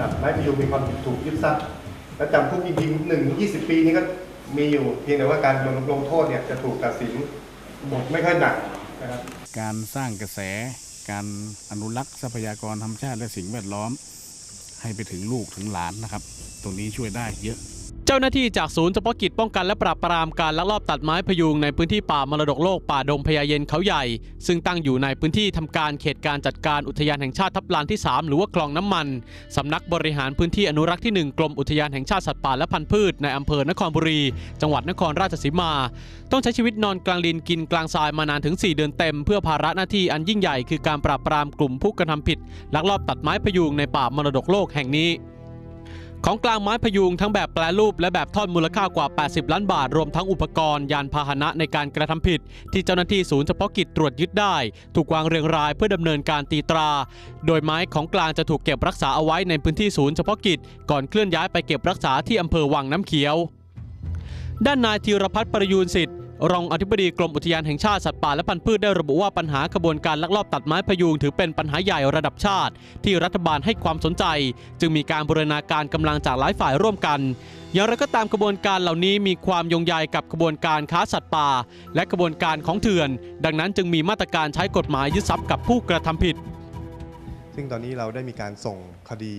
ตัดไม้พยุงมีความผิดถูกยึดทรัพย์และจำคุกจริงๆหนึ่งยี่สิบปีนี้ก็มีอยู่เพียงแต่ว่าการลงลงโทษเนี่ยจะถูกตัดสินบทไม่ค่อยหนักนะครับการสร้างกระแสการอนุรักษ์ทรัพยากรธรรมชาติและสิ่งแวดล้อม ให้ไปถึงลูกถึงหลานนะครับ ตรงนี้ช่วยได้เยอะ เจ้าหน้าที่จากศูนย์เฉพาะกิจป้องกันและปราบปรามการลักลอบตัดไม้พยุงในพื้นที่ป่ามรดกโลกป่าดงพญาเย็นเขาใหญ่ ซึ่งตั้งอยู่ในพื้นที่ทำการเขตการจัดการอุทยานแห่งชาติทับลานที่ 3 หรือว่าคลองน้ำมันสำนักบริหารพื้นที่อนุรักษ์ที่ 1 กรมอุทยานแห่งชาติสัตว์ป่าและพันธุ์พืชในอำเภอนครบุรี จังหวัดนครราชสีมา ต้องใช้ชีวิตนอนกลางดินกินกลางทรายมานานถึง 4 เดือนเต็ม เพื่อภาระหน้าที่อันยิ่งใหญ่คือการปราบปรามกลุ่มผู้กระทำผิดลักลอบตัดไม้พยุงในป่ามรดกโลกแห่งนี้ ของกลางไม้พยุงทั้งแบบแปรรูปและแบบทอดมูลค่ากว่า 80 ล้านบาท รวมทั้งอุปกรณ์ยานพาหนะในการกระทำผิด ที่เจ้าหน้าที่ศูนย์เฉพาะกิจตรวจยึดได้ ถูกวางเรียงรายเพื่อดำเนินการตีตรา โดยไม้ของกลางจะถูกเก็บรักษาเอาไว้ในพื้นที่ศูนย์เฉพาะกิจ ก่อนเคลื่อนย้ายไปเก็บรักษาที่อำเภอวังน้ำเขียวด้านนายธีรพัฒน์ประยูนสิทธิ์ รองอธิบดีกรมอุทยานแห่งชาติสัตว์ป่าและพันธุ์พืชได้ระบุว่าปัญหาขบวนการลักลอบตัดไม้พยุงถือเป็นปัญหาใหญ่ระดับชาติ ที่รัฐบาลให้ความสนใจ จึงมีการบูรณาการกำลังจากหลายฝ่ายร่วมกันอย่างไรก็ตามกระบวนการเหล่านี้มีความยงใยกับกระบวนการค้าสัตว์ป่า และกระบวนการของเถื่อน ดังนั้นจึงมีมาตรการใช้กฎหมายยึดทรัพย์กับผู้กระทำผิด ซึ่งตอนนี้เราได้มีการส่งคดี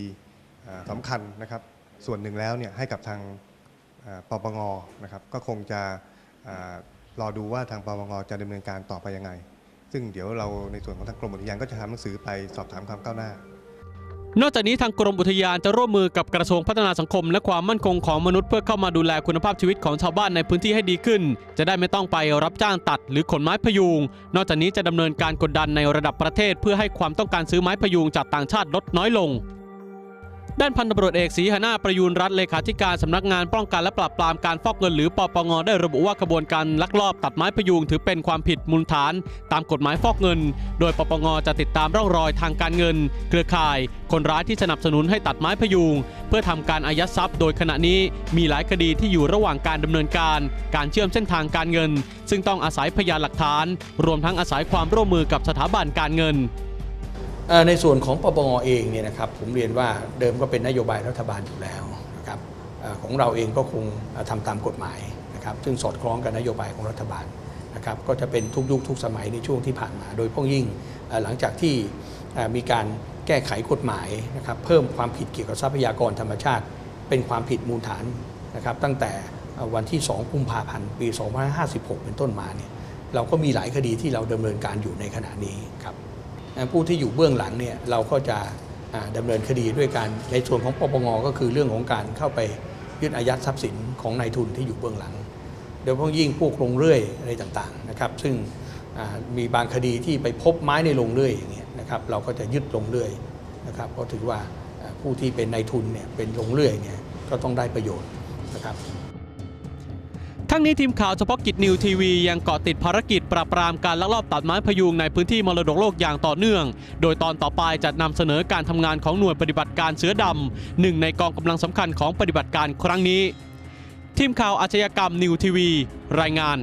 อ่าสำคัญนะครับ ส่วนหนึ่งแล้วเนี่ยให้กับทางปปงนะครับก็คงจะ รอดูว่าทางปปงจะดำเนินการต่อไปยังไง ซึ่งเดี๋ยวเราในส่วนของทางกรมอุทยานก็จะทำหนังสือไปสอบถามความก้าวหน้า นอกจากนี้ทางกรมอุทยานจะร่วมมือกับกระทรวงพัฒนาสังคม และความมั่นคงของมนุษย์เพื่อเข้ามาดูแลคุณภาพชีวิตของชาวบ้านในพื้นที่ให้ดีขึ้น จะได้ไม่ต้องไปรับจ้างตัดหรือขนไม้พยุง นอกจากนี้จะดำเนินการกดดันในระดับประเทศ เพื่อให้ความต้องการซื้อไม้พยุงจากต่างชาติลดน้อยลง ด้านพันตำรวจเอกศรีหนาประยูนรัฐเลขาธิการสำนักงานป้องกันและปราบปรามการฟอกเงินหรือปปงได้ระบุว่าขบวนการลักลอบตัดไม้พยุงถือเป็นความผิดมูลฐาน ตามกฎหมายฟอกเงิน โดยปปงจะติดตามร่องรอยทางการเงิน เครือข่าย คนร้ายที่สนับสนุนให้ตัดไม้พยุง เพื่อทำการอายัดทรัพย์ โดยขณะนี้มีหลายคดีที่อยู่ระหว่างการดำเนินการ การเชื่อมเส้นทางการเงิน ซึ่งต้องอาศัยพยานหลักฐาน รวมทั้งอาศัยความร่วมมือกับสถาบันการเงิน ในส่วนของปปงเองเนี่ยนะครับผมเรียนว่าเดิมก็เป็นนโยบายรัฐบาลอยู่แล้วนะครับของเราเองก็คงเอ่อทำตามกฎหมายนะครับซึ่งสอดคล้องกับนโยบายของรัฐบาลนะครับก็จะเป็นทุกยุคทุกสมัยในช่วงที่ผ่านมา โดยเพ้องยิ่งหลังจากที่มีการแก้ไขกฎหมายนะครับเพิ่มความผิดเกี่ยวกับทรัพยากรธรรมชาติ เป็นความผิดมูลฐานนะครับตั้งแต่วันที่ 2 กุมภาพันธ์ ปี 2556 เป็นต้นมาเนี่ยเราก็มีหลายคดีที่เราดำเนินการอยู่ในขณะนี้ครับ ผู้ที่อยู่เบื้องหลังเนี่ยเราก็จะอ่าดำเนินคดีด้วยการในส่วนของปปงก็คือเรื่องของการเข้าไปยึดอายัดทรัพย์สินของนายทุนที่อยู่เบื้องหลังโดยเฉพาะยิ่งพวกโรงเรื่อยอะไรต่างๆนะครับซึ่งมีบางคดีที่ไปพบไม้ในโรงเรื่อยอย่างเงี้ยนะครับเราก็จะยึดโรงเรื่อยนะครับเพราะถือว่าอ่าผู้ที่เป็นนายทุนเนี่ยเป็นโรงเรื่อยเนี่ยก็ต้องได้ประโยชน์นะครับ ทั้งนี้ทีมข่าวเฉพาะกิจนิวทีวียังเกาะติดภารกิจปราบปรามการลักลอบตัดไม้พยุงในพื้นที่มรดกโลกอย่างต่อเนื่อง โดยตอนต่อไปจะนำเสนอการทำงานของหน่วยปฏิบัติการเสือดำหนึ่งในกองกำลังสำคัญของปฏิบัติการครั้งนี้ ทีมข่าวอาชญากรรมนิวทีวี รายงาน